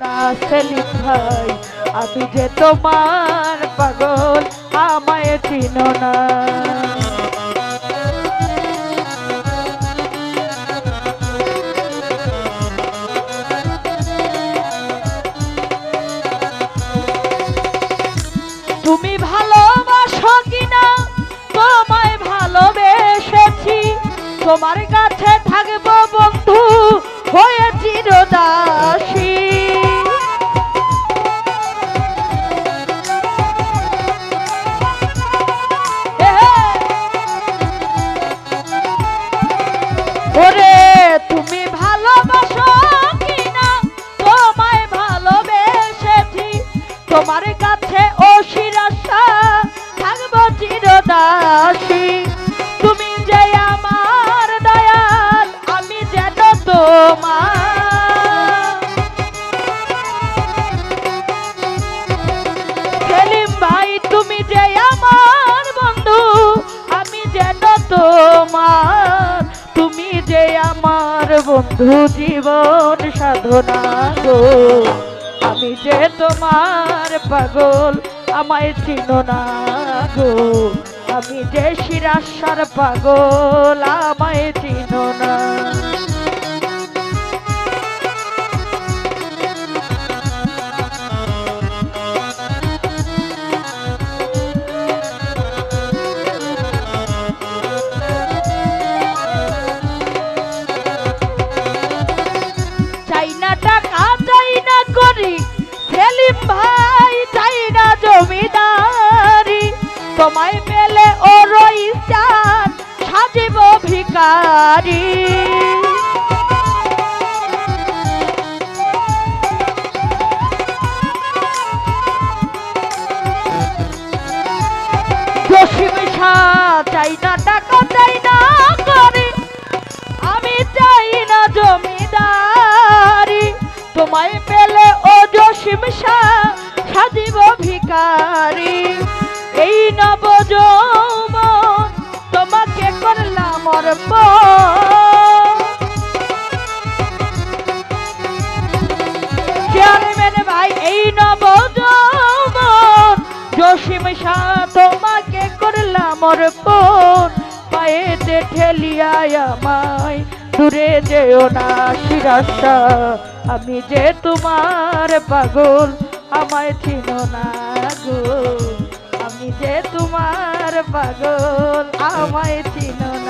সেলিম ভাই আমি যে তোমার পাগল আমায় চিনো না তুমি ভালোবাসো কিনা? তোমায় ভালোবেসেছি। তোমার কাছে থাকব বন্ধু, হয়ে চিরদাসী চিরদাসী তুমি যে আমার দয়াল, আমি যেন তোমার। সেলিম তুমি যে আমার বন্ধু, আমি যেন তোমার। তুমি যে আমার বন্ধু জীবন সাধনা গো। আমি যে তোমার পাগল, আমায় চিনো না গো। আমি যে শিরাশার পাগল আমায় চিনো না। তোমায় সাজিব ভিকারি জসিম চাই না টাকা চাই না করি। আমি চাই না জমিদারি। তোমায় পেলে ও জসিম সাজিব ভিকারি এই নব যৌবন তোমাকে অর্পণ চেয়ারম্যান তোমাকে করলাম অর্পণ। পায়েতে ঠেলিয়ায় আমায়, দূরে যেও না শিরাশা। আমি যে তোমার পাগল, আমায় চিনো না গো। আমি যে তোমার পাগল, আমায় চিনো না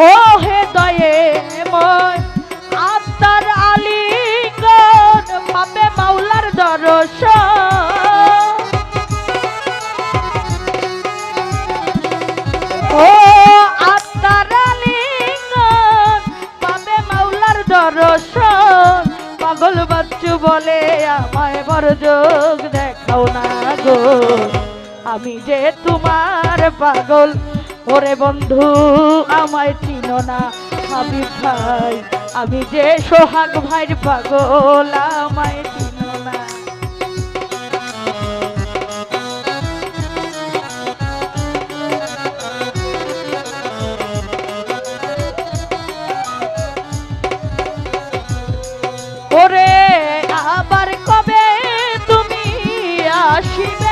ও হে দয়ে আত্মার আলিঙ্গন পাবে মাওলার দর্শন। ও আত্মার আলিঙ্গন পাবে মাওলার দর্শন। পাগল বাচ্চু বলে আমায় বড় যোগ দেখাও না গো। আমি যে তোমার পাগল ওরে বন্ধু, আমায় চিনো না। হাবিব ভাই, আমি যে সোহাগ ভাইয়ের পাগল, আমায় চিনো না। ওরে, আবার কবে তুমি আসিবে?